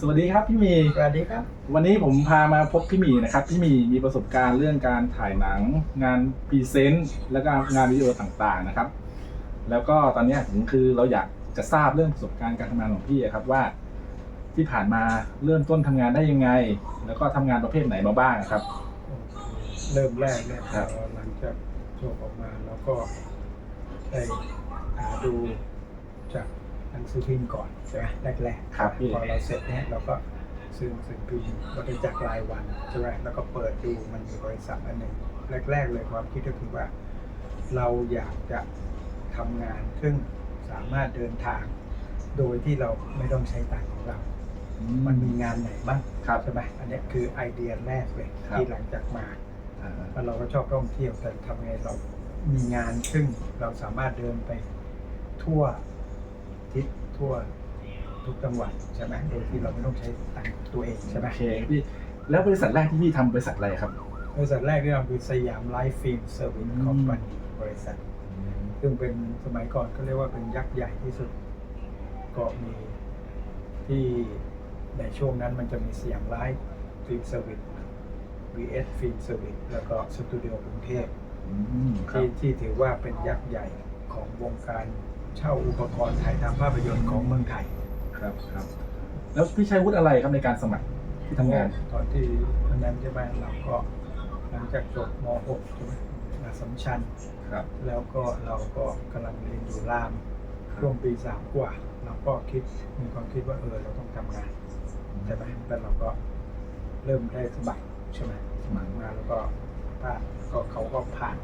สวัสดีครับพี่หมี สวัสดีครับ วันนี้ผมพามาพบพี่หมีนะครับ พี่หมีมีประสบการณ์เรื่องการถ่ายหนัง งานพรีเซนต์และก็งานวิดีโอต่างๆนะครับ แล้วก็ตอนเนี้ยผมคือเราอยากจะทราบเรื่องประสบการณ์การทำงานของพี่อะครับว่า ที่ผ่านมาเริ่มต้นทำงานได้ยังไง แล้วก็ทำงานประเภทไหนมาบ้างครับ เริ่มแรกเนี่ยครับพอหลังจากจบออกมาเราก็ได้หาดูจาก หนังสือพิมพ์ก่อนใช่ไหมแรกๆครับพี่ พอเราเสร็จเนี่ยเราก็ซื้อหนังสือพิมพ์ก็เป็นจากรายวันใช่ไหมแล้วก็เปิดดูมันมีบริษัทอันหนึ่งแรก ๆ เลยความคิดก็คือว่า เราอยากจะทำงานซึ่งสามารถเดินทาง โดยที่เราไม่ต้องใช้ตังค์ของเรา มันมีงานไหนบ้างครับ ใช่ไหมอันเนี้ยคือไอเดียแรกเลยครับ ที่หลังจากมา อ่าเพราะเราก็ชอบท่องเที่ยวแต่ทำไงเรามีงานซึ่งเราสามารถเดินไปทั่ว ทิศทั่วทุกจังหวัดใช่ไหมโดยที่เราไม่ต้องใช้ตังค์ตัวเองใช่ไหมโอเคพี่ แล้วบริษัทแรกที่พี่ทำบริษัทอะไรครับ บริษัทแรกที่เราคือสยามไลฟ์ฟิล์มเซอร์วิสอืมคอมพานีบริษัท ซึ่งเป็นสมัยก่อนก็เรียกว่าเป็นยักษ์ใหญ่ที่สุด ก็มีที่ในช่วงนั้นมันจะมีสยามไลฟ์ฟิล์มเซอร์วิส VS ฟิล์มเซอร์วิสแล้วก็สตูดิโอกรุงเทพอืมครัที่บที่ถือว่าเป็นยักษ์ใหญ่ของวงการ เช่าอุปกรณ์ถ่ายทำภาพยนตร์ของเมืองไทยครับครับ แล้วพี่ใช้วุฒิอะไรครับในการสมัครที่ทำงาน ตอนที่ตอนนั้นใช่ไหมเราก็หลังจากจบม .6 ใช่ไหมมาสำชัญครับ แล้วก็เราก็กำลังเรียนอยู่รามช่วงปีสามกว่า เราก็คิดมีความคิดว่าเออเราต้องทำงานใช่ไหมแล้วเราก็เริ่มได้สมัครใช่ไหมสมัครงานแล้วก็ผ่านก็เขาก็ผ่าน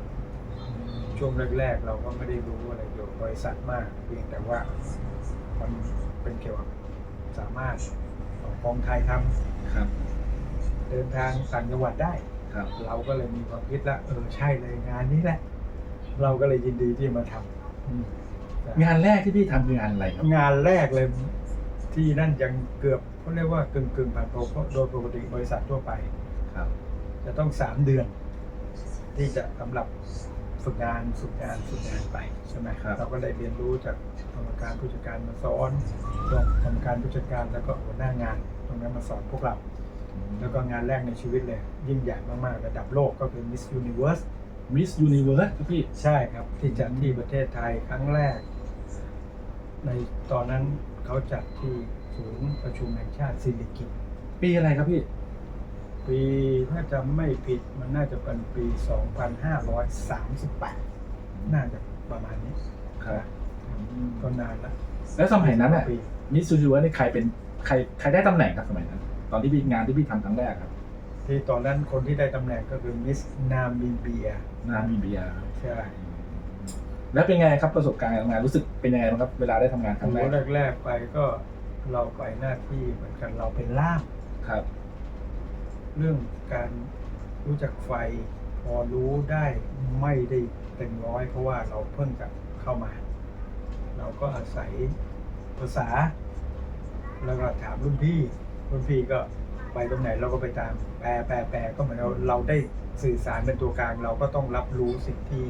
ช่วงแรกๆ เราก็ไม่ได้รู้อะไรเกี่ยวกับบริษัทมากเพียงแต่ว่ามันเป็นเกี่ยวกับสามารถเอาของไทยทำครับเดินทางต่างจังหวัดได้ ครับเราก็เลยมีความคิดละเออใช่เลยงานนี้แหละ เราก็เลยยินดีที่มาทำอืมงานแรกที่พี่ทำคืองานอะไรครับงานแรกเลยที่นั่นยังเกือบเขาเรียกว่ากึ่งกึ่งๆผ่านโปรเพราะโดยปกติบริษัททั่วไป ครับจะต้องสามเดือน ที่จะสำหรับ ฝึกงานฝึกงานฝึกงานไปใช่ไหมครับ เราก็ได้เรียนรู้จากกรรมการผู้จัดการมาสอนรองกรรมการผู้จัดการแล้วก็หัวหน้างาน ตรงนั้นมาสอนพวกเรา แล้วก็งานแรกในชีวิตเลย ยิ่งใหญ่มากๆ ระดับโลกก็คือ Miss Universe มิสยูนิเวิร์สครับพี่ ใช่ครับ ที่จัดที่ประเทศไทยครั้งแรก ในตอนนั้นเขาจัดที่ศูนย์ประชุมแห่งชาติสิริกิติ์ปีอะไรครับพี่ ปีถ้าจำไม่ผิดมันน่าจะเป็นปี 2538 น่าจะประมาณนี้ครับก็นานแล้วแล้วสมัยนั้นอะปีมิสยูนิเวิร์สนี่ใครเป็นใครใครได้ตำแหน่งครับสมัยนั้น ตอนที่พี่งานที่พี่ทำครั้งแรกครับที่ตอนนั้นคนที่ได้ตำแหน่งก็คือมิสนามิเบีย นามิเบียครับใช่แล้วเป็นไงครับประสบการณ์การทำงานรู้สึกเป็นยังไงบ้างครับเวลาได้ทำงานครั้งแรโอ้กแรก ๆ ไปก็เราไปหน้าที่เหมือนกันเราเป็นล่ามครับ เรื่องการรู้จักไฟพอรู้ได้ไม่ได้เต็มร้อย เพราะว่าเราเพิ่งจะเข้ามา เราก็อาศัยภาษา แล้วก็ถามรุ่นพี่รุ่นพี่ก็ไปตรงไหนเราก็ไปตามแปลแปลแปลก็เหมือนเราเราได้สื่อสารเป็นตัวกลาง เราก็ต้องรับรู้สิ่งที่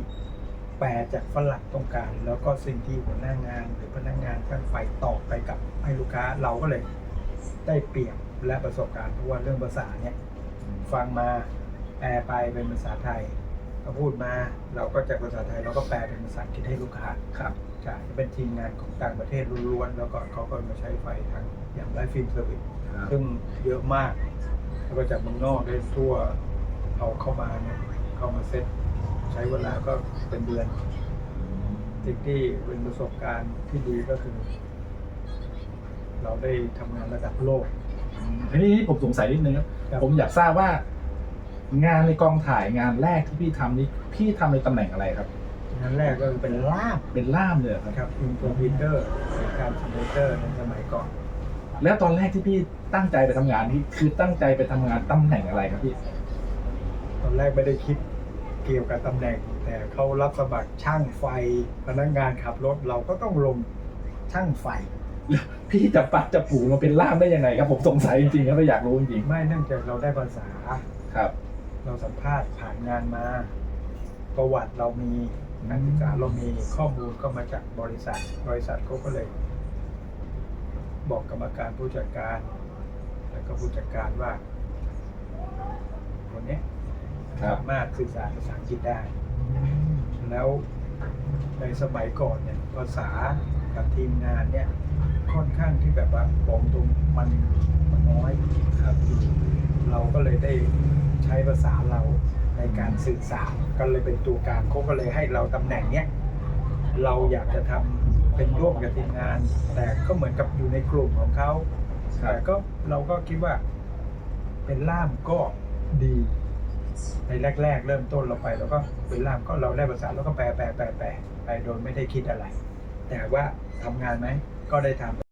แปลจากฝรั่งต้องการ แล้วก็สิ่งที่หัวหน้างาน หรือพนักงานช่างไฟตอบไปกับให้ลูกค้าเราก็เลยได้เปรียบและประสบการณ์เพราะว่าเรื่องภาษาเนี่ย ฟังมาแปลไปเป็นภาษาไทยเขาพูดมาเราก็จากภาษาไทยเราก็แปลเป็นภาษาอังกฤษให้ลูกค้าครับใช่เป็นทีมงานของต่างประเทศล้วนๆแล้วก็เขาก็มาใช้ไฟทางอย่างไลฟ์ฟิล์มเซอร์วิสครับซึ่งเยอะมาก แล้วก็จากเมืองนอกได้ทั่วเอาเข้ามาเนี่ยเข้ามาเซ็ตใช้เวลาก็เป็นเดือนสิ่งที่เป็นประสบการณ์ที่ดีก็คือ เราได้ทำงานระดับโลก ทีนี้ผมสงสัยนิดนึงครับครับ ผมอยากทราบว่า งานในกองถ่ายงานแรกที่พี่ทำนี่พี่ทำในตำแหน่งอะไรครับงานแรกก็คือเป็นล่ามเป็นล่ามเลยเหรอครับนะครับอินโทรพิเตอร์การคอมพิวเตอร์ในสมัยก่อน แล้วตอนแรกที่พี่ตั้งใจไปทำงานนี่คือตั้งใจไปทำงานตำแหน่งอะไรครับพี่ตอนแรกไม่ได้คิดเกี่ยวกับตำแหน่ง แต่เขารับสมัครช่างไฟพนักงานขับรถเราก็ต้องลงช่างไฟ พี่จะปัดจะปูมาเป็นล่ามได้ยังไงครับผมสงสัยจริงๆครับไม่อยากรู้จริงไม่เนื่องจากเราได้ภาษา ๆครับ เราสัมภาษณ์ผ่านงานมา ประวัติเรามีการศึกษาเรามีข้อมูลก็มาจากบริษัท บริษัทเขาก็เลย บอกกรรมการผู้จัดการ แล้วก็ผู้จัดการว่าคนเนี้ยครับ สามารถสื่อสารภาษาอังกฤษได้ แล้วในสมัยก่อนเนี่ยภาษากับทีมงานเนี่ย ค่อนข้างที่แบบว่าบอกตรงมันมันน้อยครับเราก็เลยได้ใช้ภาษาเราในการสื่อสารก็เลยเป็นตัวกลางเขาก็เลยให้เราตำแหน่งเนี้ยเราอยากจะทำเป็นร่วมกับทีมงาน แต่ก็เหมือนกับอยู่ในกลุ่มของเขาครับแต่ก็เราก็คิดว่า เป็นล่ามก็ดีในแรก ๆ เริ่มต้นเราไปเราก็เป็นล่ามก็เราได้ภาษาเราก็แปลแปลแปลแปลไปโดยไม่ได้คิดอะไร แต่ว่าทำงานไหมก็ได้ทำ